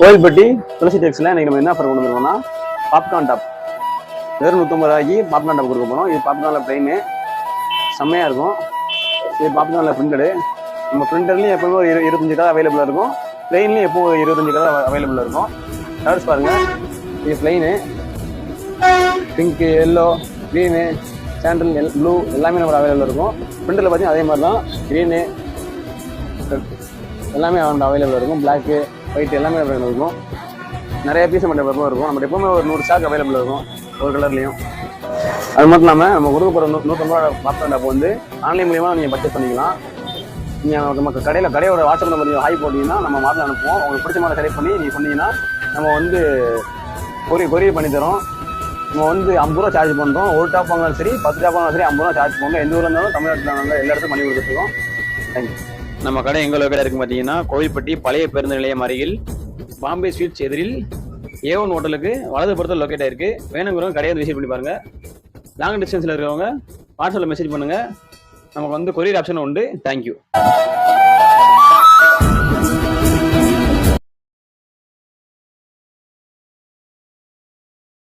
கோயில்பட்டி துளசி டெக்ஸில் இன்றைக்கி நம்ம என்ன ஆஃபர் கொண்டு வந்துருக்கோம்னா பாப்கார்ன் டாப் வெறும் நூற்றம்பது ரூபாய்க்கு பாப்கார்ன் டாப் கொடுக்க போகிறோம் இது பாப்கார்னில் ப்ளைனு செம்மையாக இருக்கும். இது பாப்கார்னில் பிரிண்டடு நம்ம பிரிண்டர்லேயும் எப்போவுமே ஒரு இரு இருபத்தஞ்சி கலர் அவைலபிளாக இருக்கும். ப்ளைன்லேயும் எப்போ ஒரு இருபத்தஞ்சி கலர் அவைலபிளாக இருக்கும். கலர்ஸ் பாருங்கள் இது plain pink yellow green sandal L blue எல்லாமே நம்ம அவைலபிளாக இருக்கும். பிரிண்டரில் பார்த்தீங்கன்னா அதே மாதிரி தான் க்ரீனு எல்லாமே அவங்க அவைலபிளாக இருக்கும். பிளாக்கு ஒயிட் எல்லாமே அவைலபிள் இருக்கும். நிறைய பீஸ் நம்ம எப்பவும் இருக்கும். நம்ம எப்பவுமே ஒரு நூறு ஸ்டாக் அவைலபிள் இருக்கும். ஒரு கலர்லையும் அது மட்டும் இல்லாமல் நம்ம கொடுக்க போகிற நூ நூற்றம்பது ரூபா பாப்கார்ன் வந்து ஆன்லைன் மூலியமாக நீங்கள் பர்ச்சேஸ் பண்ணிக்கலாம். நீங்கள் நமக்கு கடையில் கடையோட வாட்ஸ்அப் நம்பர் நீங்கள் ஹாய் போட்டிங்கன்னா நம்ம மாடல் அனுப்புவோம். உங்களுக்கு பிடிச்ச மாதிரி செலக்ட் பண்ணி நீங்கள் சொன்னீங்கன்னா நம்ம வந்து கொரி கொரியர் பண்ணி தரோம் நம்ம வந்து ஐம்பது ரூபா சார்ஜ் பண்ணுறோம் ஒரு டாப் வாங்கினாலும் சரி பத்து டாப் வாங்கினாலும் சரி ஐம்பது ரூபா சார்ஜ் பண்ணுறோம் எந்த ஊரில் இருந்தாலும் தமிழ்நாட்டில் இருந்தாலும் எல்லா இடத்துக்கும் பண்ணி கொடுத்துருக்கோம் தேங்க்யூ நம்ம கடை எங்கே லொக்கேட் இருக்கு பார்த்தீங்கன்னா கோவில்பட்டி பழைய பேருந்து நிலையம் அருகில் பாம்பே ஸ்வீட்ஸ் எதிரில் ஏ ஒன் ஹோட்டலுக்கு வலது புறத்தில் லொக்கேட் ஆயிருக்கு வேணுங்கிறவங்க கடையை வந்து விசிட் பண்ணி பாருங்கள் லாங் டிஸ்டன்ஸில் இருக்கிறவங்க வாட்ஸ்அப்பில் மெசேஜ் பண்ணுங்கள் நமக்கு வந்து கொரியர் ஆப்ஷன் உண்டு. தேங்க்யூ